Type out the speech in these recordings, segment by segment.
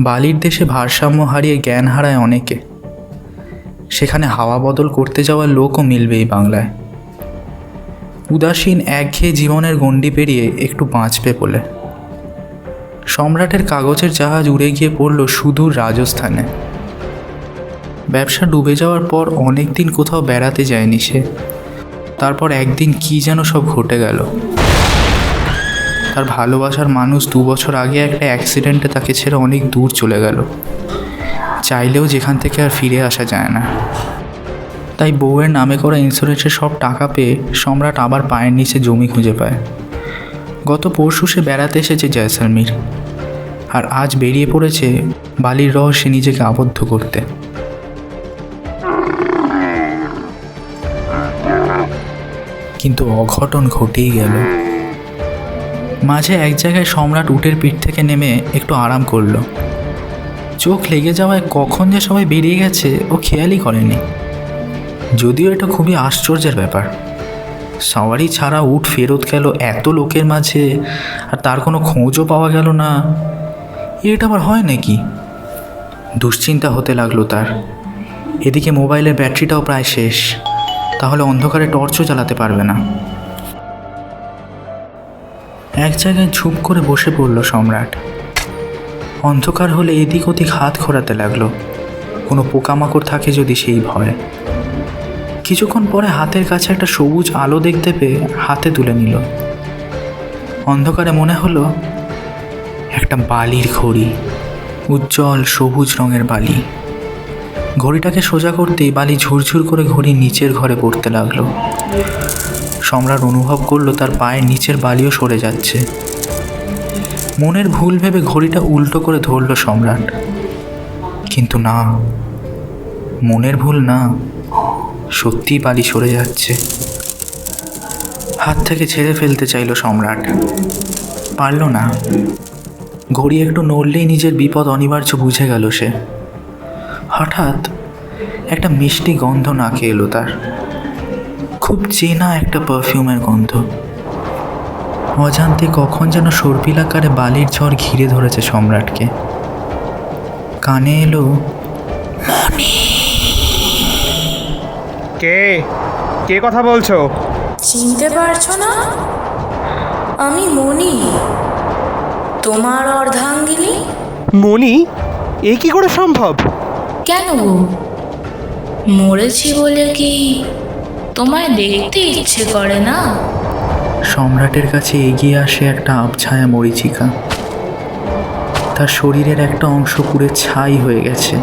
বালির দেশে ভারসাম্য হারিয়ে জ্ঞান হারায় অনেকে। সেখানে হাওয়া বদল করতে যাওয়ার লোকও মিলবে এই বাংলায়। উদাসীন একঘেয়ে জীবনের গণ্ডি পেরিয়ে একটু বাঁচবে বলে। সম্রাটের কাগজের জাহাজ উড়ে গিয়ে পড়ল সুদূর রাজস্থানে। ব্যবসা ডুবে যাওয়ার পর অনেক দিন কোথাও বেড়াতে যায়নি সে। তারপর একদিন কি যেন সব ঘটে গেল। তার ভালোবাসার মানুষ দু বছর আগে একটা অ্যাক্সিডেন্টে তাকে ছেড়ে অনেক দূর চলে গেল। চাইলেও যেখান থেকে আর ফিরে আসা যায় না। তাই বউয়ের নামে করা ইন্স্যুরেন্সের সব টাকা পেয়ে সম্রাট আবার পায়ের নিচে জমি খুঁজে পায়। গত পরশু সে বেড়াতে এসেছে জয়সলমীর। আর আজ বেরিয়ে পড়েছে বালির রহস্যে নিজেকে আবদ্ধ করতে। কিন্তু অঘটন ঘটেই গেল। মাঝে এক জায়গায় সম্রাট উটের পিঠ থেকে নেমে একটু আরাম করল। চোখ লেগে যাওয়ায় কখন যে সবাই বেরিয়ে গেছে, ও খেয়ালই করেনি। যদিও এটা খুবই আশ্চর্যের ব্যাপার। সওয়ারি ছাড়া উঠ ফেরত গেল এত লোকের মাঝে, আর তার কোনো খোঁজও পাওয়া গেল না। এটা আবার হয় নাকি? দুশ্চিন্তা হতে লাগল তার। এদিকে মোবাইলের ব্যাটারিটাও প্রায় শেষ। তাহলে অন্ধকারে টর্চও চালাতে পারবে না। এক জায়গায় ঝুপ করে বসে পড়ল সম্রাট। অন্ধকার হলে এদিক ওদিক হাত খোরাতে লাগল। কোনো পোকামাকড় থাকে যদি সেই ভয়। কিছুক্ষণ পরে হাতের কাছে একটা সবুজ আলো দেখতে পেয়ে হাতে তুলে নিল। অন্ধকারে মনে হলো, একটা বালির ঘড়ি, উজ্জ্বল সবুজ রঙের বালি। ঘড়িটাকে সোজা করতেই বালি ঝুরঝুর করে ঘড়ি নিচের ঘরে পড়তে লাগল। সম্রাট অনুভব করল তার পায়ের নিচের বালিও সরে যাচ্ছে। মনের ভুল ভেবে ঘড়িটা উল্টো করে ধরল সম্রাট। কিন্তু না, মনের ভুল না, সত্যিই বালি সরে যাচ্ছে। হাত থেকে ছেড়ে ফেলতে চাইল সম্রাট। পারল না। ঘড়ি একটু নড়লেই নিজের বিপদ অনিবার্য বুঝে গেল সে। হঠাৎ একটা মিষ্টি গন্ধ নাকে এলো তার। খুব চেনা একটা পারফিউমের গন্ধ। অজান্তে কখন যেন সর্পিলাকারে বালির ঝড় ঘিরে ধরেছে সম্রাটকে। কানে এলো কে? কে কথা বলছো? চিনতে পারছ না? আমি মনি তোমার অর্ধাঙ্গিনী? মনি এ কি করে সম্ভব? কেন? গো মরেছি বলে কি তোমায় দেখতে ইচ্ছে করে না? সম্রাটের কাছে এগিয়ে আসে একটা আবছায়া মরিচিকা। তার শরীরের একটা অংশ পুড়ে ছাই হয়ে গেছে।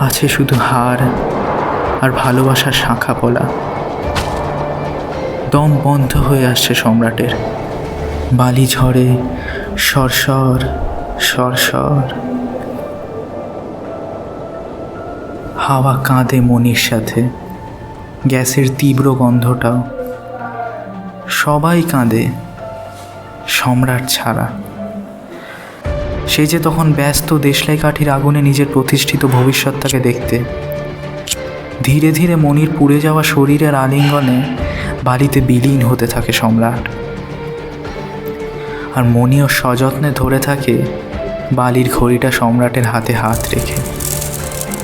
আছে শুধু হাড় আর ভালোবাসার শাখা পলা। দম বন্ধ হয়ে আসছে সম্রাটের। বালি ঝড়ে সরসর সরসর হাওয়া কাঁদে মনির সাথে। গ্যাসের তীব্র গন্ধটাও। সবাই কাঁদে, সম্রাট ছাড়া। সে যে তখন ব্যস্ত দেশলাই কাঠির আগুনে নিজের প্রতিষ্ঠিত ভবিষ্যৎটাকে দেখতে। ধীরে ধীরে মনির পুড়ে যাওয়া শরীরের আলিঙ্গনে বাড়িতে বিলীন হতে থাকে সম্রাট। আর মনিও সযত্নে ধরে থাকে বালির ঘড়িটা সম্রাটের হাতে হাত রেখে।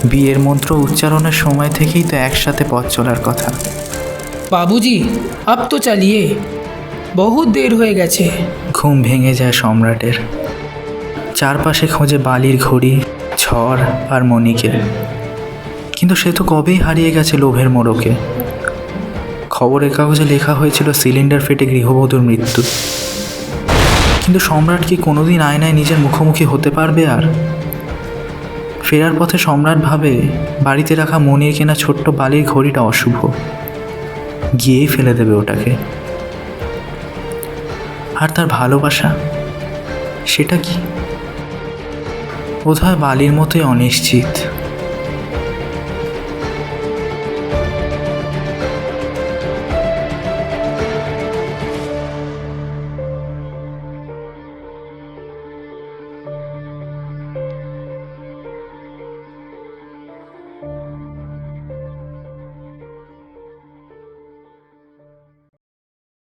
বিয়ের মন্ত্র উচ্চারণের সময় থেকেই তো একসাথে পথ চলার কথা। বাবুজি আপ তো চালিয়ে। বহুত দের হয়ে গেছে। ঘুম ভেঙে যায় সম্রাটের। চারপাশে খোঁজে বালির ঘড়ি ঝড় আর মণিকে কিন্তু সে তো কবেই হারিয়ে গেছে লোভের মোড়কে। খবরের কাগজে লেখা হয়েছিল সিলিন্ডার ফেটে গৃহবধূর মৃত্যু। কিন্তু সম্রাট কি কোনোদিন আয়নায় নিজের মুখোমুখি হতে পারবে আর? ফেরার পথে সম্রাট ভাবে বাড়িতে রাখা মনির কেনা ছোট্ট বালির ঘড়িটা অশুভ। গিয়েই ফেলে দেবে ওটাকে। আর তার ভালোবাসা, সেটা কি? বোধহয় বালির মতোই অনিশ্চিত।